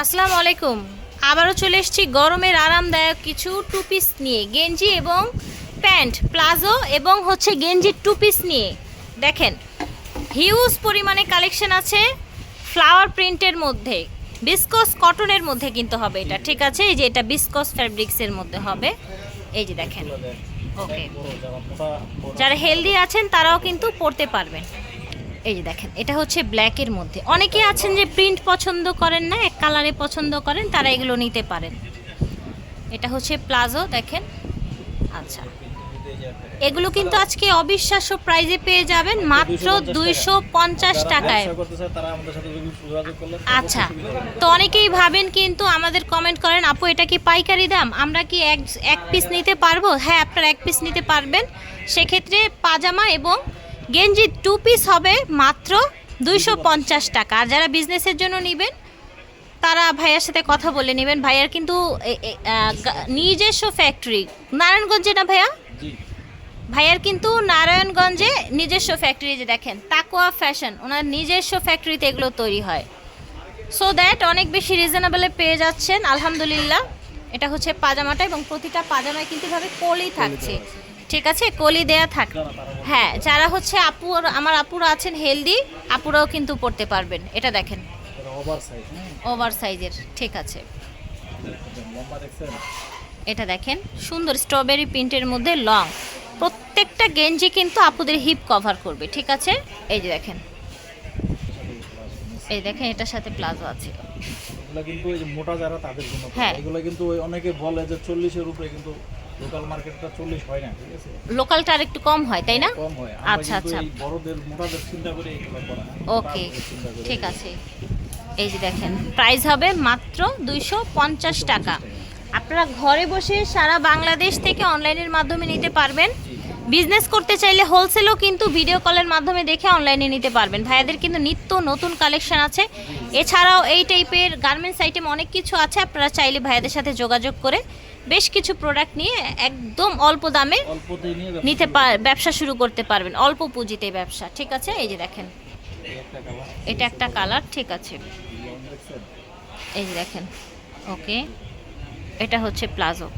আসসালামু আলাইকুম। আবারও চলে এসেছি গরমের আরামদায়ক কিছু টু পিস নিয়ে, গেঞ্জি এবং প্যান্ট, প্লাজো এবং হচ্ছে গেঞ্জির টু পিস নিয়ে। দেখেন হিউজ পরিমাণে কালেকশন আছে ফ্লাওয়ার প্রিন্টের মধ্যে বিসকস কটনের মধ্যে কিন্তু হবে এটা, ঠিক আছে? এই যে এটা বিসকস ফ্যাব্রিক্সের মধ্যে হবে। এই যে দেখেন ওকে যারা হেলদি আছেন তারাও কিন্তু পড়তে পারবেন। এই যে দেখেন এটা হচ্ছে ব্ল্যাকের মধ্যে। অনেকে আছেন যে প্রিন্ট পছন্দ করেন না এক কালারে পছন্দ করেন তারা এগুলো নিতে পারেন। এটা হচ্ছে প্লাজো দেখেন। আচ্ছা। এগুলো কিন্তু আজকে অবিশ্বাস্য প্রাইজে পেয়ে যাবেন মাত্র দুইশো পঞ্চাশ টাকায়। আচ্ছা। তো অনেকেই ভাবেন কিন্তু আমাদের কমেন্ট করেন আপু এটা কি পাইকারি দাম? আমরা কি এক এক পিস নিতে পারব? হ্যাঁ আপনারা এক পিস নিতে পারবেন। সেক্ষেত্রে পাজামা এবং গেঞ্জি টু পিস হবে মাত্র দুইশো পঞ্চাশ টাকা। আর যারা বিজনেসের জন্য নেবেন তারা ভাইয়ার সাথে কথা বলে নেবেন। ভাইয়ার কিন্তু নিজস্ব ফ্যাক্টরি নারায়ণগঞ্জে না ভাইয়া? ভাইয়ার কিন্তু নারায়ণগঞ্জে নিজস্ব ফ্যাক্টরি যে দেখেন তাকোয়া ফ্যাশন ওনার নিজস্ব ফ্যাক্টরিতে এগুলো তৈরি হয়। সো দ্যাট অনেক বেশি রিজনেবলে পেয়ে যাচ্ছেন আলহামদুলিল্লাহ। এটা হচ্ছে পাজামাটা এবং প্রতিটা পাজামায় কিন্তু এভাবে কলি থাকছে। ঠিক আছে? কলি দেয়া থাক। হ্যাঁ যারা হচ্ছে আপু আমার আপুরা আছেন হেলদি আপুরাও কিন্তু পড়তে পারবেন। এটা দেখেন। ওভার সাইজের ঠিক আছে। এটা দেখেন সুন্দর স্ট্রবেরি প্রিন্টের মধ্যে লং। প্রত্যেকটা গেঞ্জি কিন্তু আপুদের হিপ কভার করবে ঠিক আছে? এই যে দেখেন। এই দেখেন এটার সাথে প্লাজো আছে। কিন্তু এই যে মোটা যারা তাদের জন্য হ্যাঁ। এগুলো কিন্তু অনেকে বলে যে চল্লিশের উপরে কিন্তু লোকাল মার্কেটটা চল্লিশ হয় না ঠিক আছে? লোকালটা আর একটু কম হয় তাই না? কম হয়। আচ্ছা, আচ্ছা। বড়দের মোটাদের চিন্তা করে এগুলো করা ওকে ঠিক আছে। এই যে দেখেন প্রাইস হবে মাত্র দুইশো পঞ্চাশ টাকা। আপনারা ঘরে বসে সারা বাংলাদেশ থেকে অনলাইনের মাধ্যমে নিতে পারবেন। বিজনেস করতে চাইলে হোলসেলও কিন্তু ভিডিও কলের মাধ্যমে দেখে অনলাইনে নিতে পারবেন। ভাইয়াদের কিন্তু নিত্য নতুন কালেকশন আছে। এছাড়াও এই টাইপের গার্মেন্টস আইটেম অনেক কিছু আছে। আপনারা চাইলে ভাইয়াদের সাথে যোগাযোগ করে বেশ কিছু প্রোডাক্ট নিয়ে একদম অল্প দামে নিতে পার ব্যবসা শুরু করতে পারবেন। অল্প পুঁজিতে ব্যবসা। ঠিক আছে? এই যে দেখেন। এটা একটা কালার ঠিক আছে। এই যে দেখেন। ওকে এটা হচ্ছে প্লাজো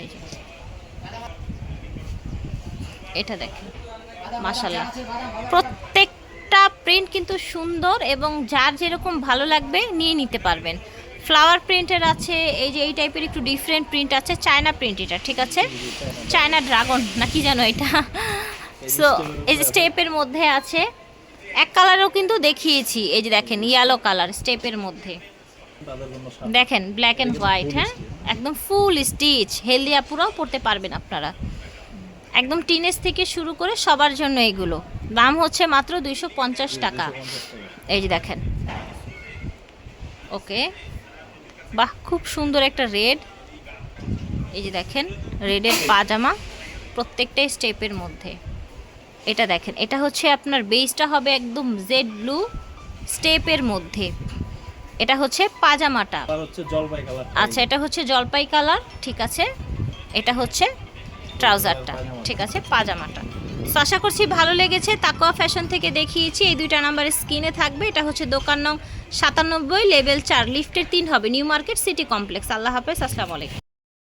এই যে। এটা দেখেন। মাশাল্লাহ প্রত্যেকটা প্রিন্ট কিন্তু সুন্দর এবং যার যেরকম ভালো লাগবে নিয়ে নিতে পারবেন। ফ্লাওয়ার প্রিন্টের আছে, এই যে এই টাইপের একটু ডিফারেন্ট প্রিন্ট আছে চায়না প্রিন্ট এটা, ঠিক আছে? চায়না ড্রাগন না কি জানো এটা? সো এই যে স্টেপের মধ্যে আছে, এক কালারও কিন্তু দেখিয়েছি, এই যে দেখেন ইয়েলো কালার স্টেপের মধ্যে। দেখেন ব্ল্যাক অ্যান্ড হোয়াইট হ্যাঁ? একদম ফুল স্টিচ হেলদি আপুরাও পড়তে পারবেন আপনারা। একদম টিনেজ থেকে শুরু করে সবার জন্য এগুলো। দাম হচ্ছে মাত্র দুইশো টাকা। এই যে দেখেন। ওকে। বাহ খুব সুন্দর একটা রেড। এই যে দেখেন রেডের পাজামা প্রত্যেকটাই স্টেপের মধ্যে। এটা দেখেন এটা হচ্ছে আপনার বেসটা হবে একদম জেড ব্লু স্টেপের মধ্যে। এটা হচ্ছে পাজামাটা। আচ্ছা এটা হচ্ছে জলপাই কালার ঠিক আছে। এটা হচ্ছে ট্রাউজারটা ঠিক আছে পাজামাটা। তো আশা করছি ভালো লেগেছে তাকোয়া ফ্যাশন থেকে দেখিয়েছি, এই দুইটা নাম্বার স্ক্রিনে থাকবে, এটা হচ্ছে দোকান নং সাতানব্বই লেভেল চার লিফটের তিন হবে নিউ মার্কেট সিটি কমপ্লেক্স আল্লাহ হাফেজ, আসসালামু আলাইকুম।